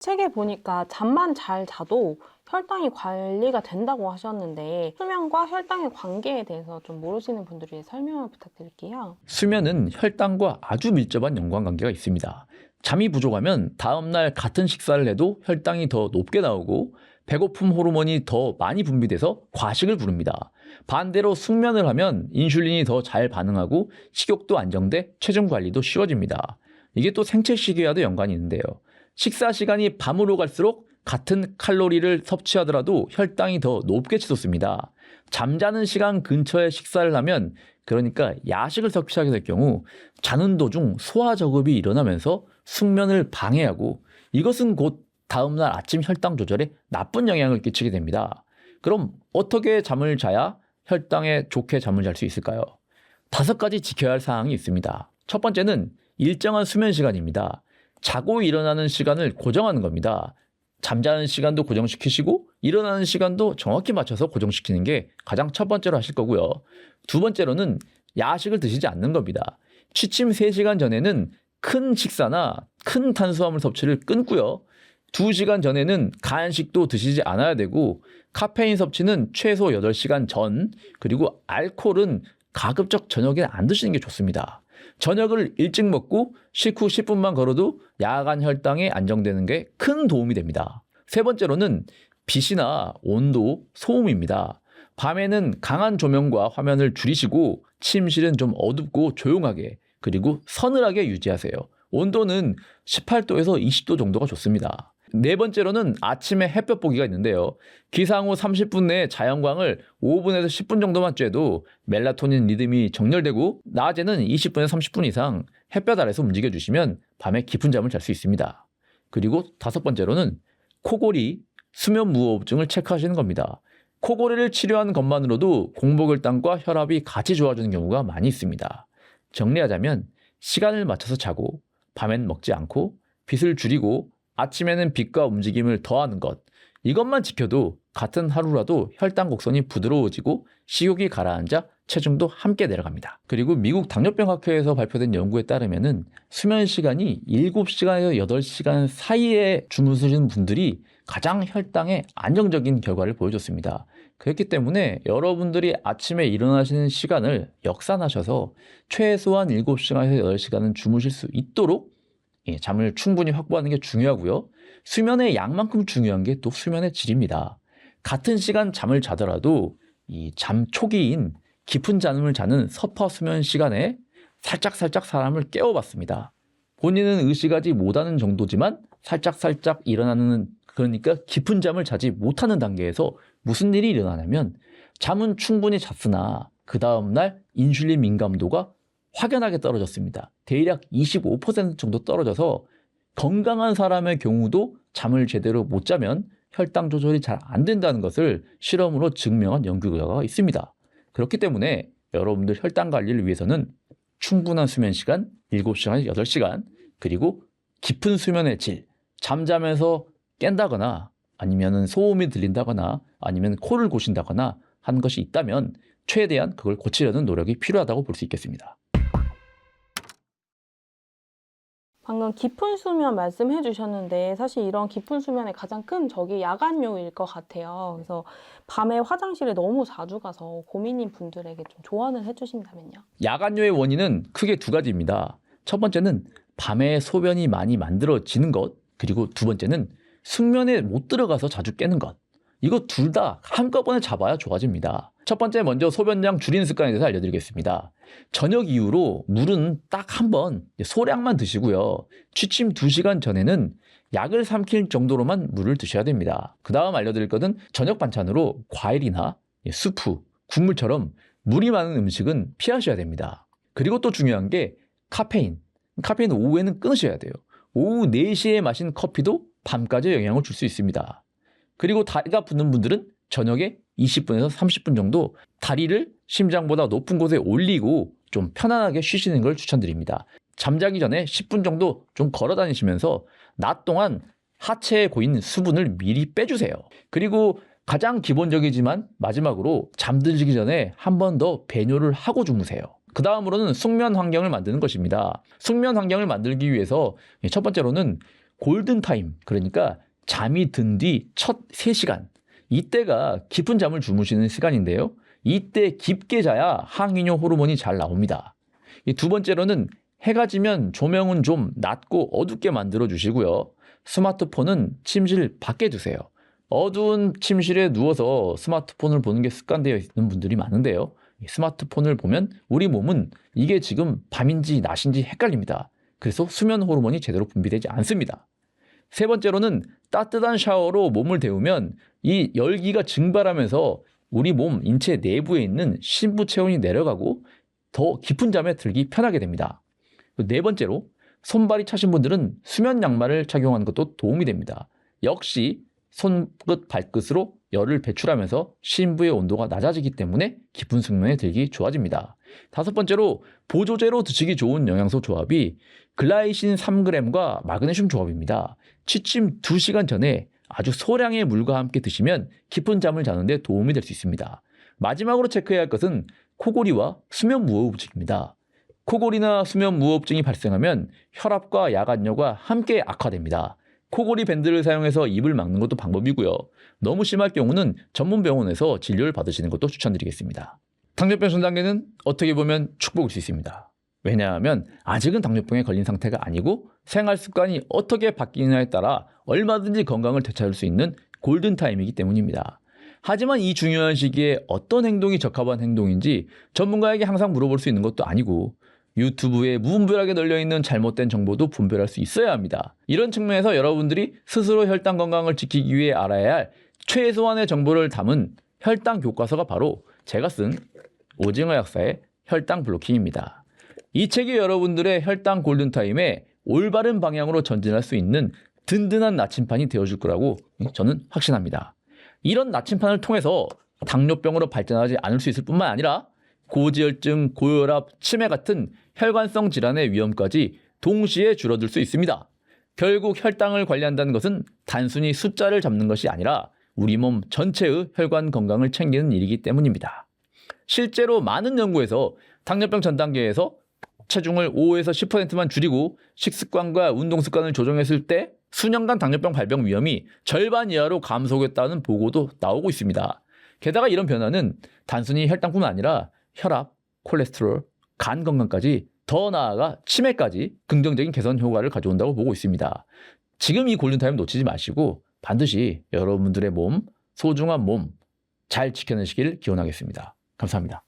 책에 보니까 잠만 잘 자도 혈당이 관리가 된다고 하셨는데 수면과 혈당의 관계에 대해서 좀 모르시는 분들이 설명을 부탁드릴게요. 수면은 혈당과 아주 밀접한 연관관계가 있습니다. 잠이 부족하면 다음날 같은 식사를 해도 혈당이 더 높게 나오고 배고픔 호르몬이 더 많이 분비돼서 과식을 부릅니다. 반대로 숙면을 하면 인슐린이 더 잘 반응하고 식욕도 안정돼 체중 관리도 쉬워집니다. 이게 또 생체 시계와도 연관이 있는데요. 식사 시간이 밤으로 갈수록 같은 칼로리를 섭취하더라도 혈당이 더 높게 치솟습니다. 잠자는 시간 근처에 식사를 하면 그러니까 야식을 섭취하게 될 경우 자는 도중 소화 저급이 일어나면서 숙면을 방해하고 이것은 곧 다음날 아침 혈당 조절에 나쁜 영향을 끼치게 됩니다. 그럼 어떻게 잠을 자야 혈당에 좋게 잠을 잘 수 있을까요? 다섯 가지 지켜야 할 사항이 있습니다. 첫 번째는 일정한 수면 시간입니다. 자고 일어나는 시간을 고정하는 겁니다. 잠자는 시간도 고정시키시고 일어나는 시간도 정확히 맞춰서 고정시키는 게 가장 첫 번째로 하실 거고요. 두 번째로는 야식을 드시지 않는 겁니다. 취침 3시간 전에는 큰 식사나 큰 탄수화물 섭취를 끊고요. 2시간 전에는 간식도 드시지 않아야 되고 카페인 섭취는 최소 8시간 전 그리고 알코올은 가급적 저녁에 안 드시는 게 좋습니다. 저녁을 일찍 먹고 식후 10분만 걸어도 야간 혈당이 안정되는 게 큰 도움이 됩니다. 세 번째로는 빛이나 온도, 소음입니다. 밤에는 강한 조명과 화면을 줄이시고 침실은 좀 어둡고 조용하게 그리고 서늘하게 유지하세요. 온도는 18도에서 20도 정도가 좋습니다. 네 번째로는 아침에 햇볕 보기가 있는데요. 기상 후 30분 내에 자연광을 5분에서 10분 정도만 쬐도 멜라토닌 리듬이 정렬되고 낮에는 20분에서 30분 이상 햇볕 아래서 움직여 주시면 밤에 깊은 잠을 잘 수 있습니다. 그리고 다섯 번째로는 코골이, 수면 무호흡증을 체크하시는 겁니다. 코골이를 치료하는 것만으로도 공복혈당과 혈압이 같이 좋아지는 경우가 많이 있습니다. 정리하자면 시간을 맞춰서 자고 밤엔 먹지 않고 빛을 줄이고 아침에는 빛과 움직임을 더하는 것 이것만 지켜도 같은 하루라도 혈당 곡선이 부드러워지고 식욕이 가라앉아 체중도 함께 내려갑니다. 그리고 미국 당뇨병학회에서 발표된 연구에 따르면은 수면 시간이 7시간에서 8시간 사이에 주무시는 분들이 가장 혈당에 안정적인 결과를 보여줬습니다. 그렇기 때문에 여러분들이 아침에 일어나시는 시간을 역산하셔서 최소한 7시간에서 8시간은 주무실 수 있도록 예, 잠을 충분히 확보하는 게 중요하고요. 수면의 양만큼 중요한 게 또 수면의 질입니다. 같은 시간 잠을 자더라도 이 잠 초기인 깊은 잠을 자는 서파 수면 시간에 살짝살짝 사람을 깨워봤습니다. 본인은 의식하지 못하는 정도지만 살짝살짝 일어나는 그러니까 깊은 잠을 자지 못하는 단계에서 무슨 일이 일어나냐면 잠은 충분히 잤으나 그 다음날 인슐린 민감도가 확연하게 떨어졌습니다. 대략 25% 정도 떨어져서 건강한 사람의 경우도 잠을 제대로 못 자면 혈당 조절이 잘 안 된다는 것을 실험으로 증명한 연구 결과가 있습니다. 그렇기 때문에 여러분들 혈당 관리를 위해서는 충분한 수면 시간 7시간에서 8시간 그리고 깊은 수면의 질 잠자면서 깬다거나 아니면 소음이 들린다거나 아니면 코를 고신다거나 한 것이 있다면 최대한 그걸 고치려는 노력이 필요하다고 볼 수 있겠습니다. 방금 깊은 수면 말씀해 주셨는데 사실 이런 깊은 수면의 가장 큰 적이 야간 요일 것 같아요. 그래서 밤에 화장실에 너무 자주 가서 고민인 분들에게 좀 조언을 해 주신다면요. 야간요의 원인은 크게 두 가지입니다. 첫 번째는 밤에 소변이 많이 만들어지는 것, 그리고 두 번째는 숙면에 못 들어가서 자주 깨는 것. 이거 둘 다 한꺼번에 잡아야 좋아집니다. 첫 번째 먼저 소변량 줄이는 습관에 대해서 알려드리겠습니다. 저녁 이후로 물은 딱 한 번 소량만 드시고요. 취침 2시간 전에는 약을 삼킬 정도로만 물을 드셔야 됩니다. 그 다음 알려드릴 것은 저녁 반찬으로 과일이나 수프, 국물처럼 물이 많은 음식은 피하셔야 됩니다. 그리고 또 중요한 게 카페인. 카페인 오후에는 끊으셔야 돼요. 오후 4시에 마신 커피도 밤까지 영향을 줄 수 있습니다. 그리고 다리가 붓는 분들은 저녁에 20분에서 30분 정도 다리를 심장보다 높은 곳에 올리고 좀 편안하게 쉬시는 걸 추천드립니다. 잠자기 전에 10분 정도 좀 걸어 다니시면서 낮 동안 하체에 고인 수분을 미리 빼주세요. 그리고 가장 기본적이지만 마지막으로 잠들기 전에 한 번 더 배뇨를 하고 주무세요. 그 다음으로는 숙면 환경을 만드는 것입니다. 숙면 환경을 만들기 위해서 첫 번째로는 골든타임, 그러니까 잠이 든 뒤 첫 3시간. 이때가 깊은 잠을 주무시는 시간인데요. 이때 깊게 자야 항이뇨 호르몬이 잘 나옵니다. 이두 번째로는 해가 지면 조명은 좀 낮고 어둡게 만들어 주시고요. 스마트폰은 침실 밖에 두세요. 어두운 침실에 누워서 스마트폰을 보는 게 습관되어 있는 분들이 많은데요. 이 스마트폰을 보면 우리 몸은 이게 지금 밤인지 낮인지 헷갈립니다. 그래서 수면 호르몬이 제대로 분비되지 않습니다. 세 번째로는 따뜻한 샤워로 몸을 데우면 이 열기가 증발하면서 우리 몸 인체 내부에 있는 신부 체온이 내려가고 더 깊은 잠에 들기 편하게 됩니다. 네 번째로 손발이 차신 분들은 수면 양말을 착용하는 것도 도움이 됩니다. 역시 손끝 발끝으로 열을 배출하면서 신부의 온도가 낮아지기 때문에 깊은 숙면에 들기 좋아집니다. 다섯 번째로 보조제로 드시기 좋은 영양소 조합이 글라이신 3g과 마그네슘 조합입니다. 취침 2시간 전에 아주 소량의 물과 함께 드시면 깊은 잠을 자는데 도움이 될 수 있습니다. 마지막으로 체크해야 할 것은 코골이와 수면 무호흡증입니다. 코골이나 수면 무호흡증이 발생하면 혈압과 야간뇨가 함께 악화됩니다. 코골이 밴드를 사용해서 입을 막는 것도 방법이고요. 너무 심할 경우는 전문 병원에서 진료를 받으시는 것도 추천드리겠습니다. 당뇨병 전 단계는 어떻게 보면 축복일 수 있습니다. 왜냐하면 아직은 당뇨병에 걸린 상태가 아니고 생활 습관이 어떻게 바뀌느냐에 따라 얼마든지 건강을 되찾을 수 있는 골든타임이기 때문입니다. 하지만 이 중요한 시기에 어떤 행동이 적합한 행동인지 전문가에게 항상 물어볼 수 있는 것도 아니고 유튜브에 무분별하게 널려있는 잘못된 정보도 분별할 수 있어야 합니다. 이런 측면에서 여러분들이 스스로 혈당 건강을 지키기 위해 알아야 할 최소한의 정보를 담은 혈당 교과서가 바로 제가 쓴 오징어 약사의 혈당 블로킹입니다. 이 책이 여러분들의 혈당 골든타임에 올바른 방향으로 전진할 수 있는 든든한 나침판이 되어줄 거라고 저는 확신합니다. 이런 나침판을 통해서 당뇨병으로 발전하지 않을 수 있을 뿐만 아니라 고지혈증, 고혈압, 치매 같은 혈관성 질환의 위험까지 동시에 줄어들 수 있습니다. 결국 혈당을 관리한다는 것은 단순히 숫자를 잡는 것이 아니라 우리 몸 전체의 혈관 건강을 챙기는 일이기 때문입니다. 실제로 많은 연구에서 당뇨병 전 단계에서 체중을 5에서 10%만 줄이고 식습관과 운동 습관을 조정했을 때 수년간 당뇨병 발병 위험이 절반 이하로 감소했다는 보고도 나오고 있습니다. 게다가 이런 변화는 단순히 혈당뿐만 아니라 혈압, 콜레스테롤, 간 건강까지 더 나아가 치매까지 긍정적인 개선 효과를 가져온다고 보고 있습니다. 지금 이 골든타임 놓치지 마시고 반드시 여러분들의 몸, 소중한 몸 잘 지켜내시길 기원하겠습니다. 감사합니다.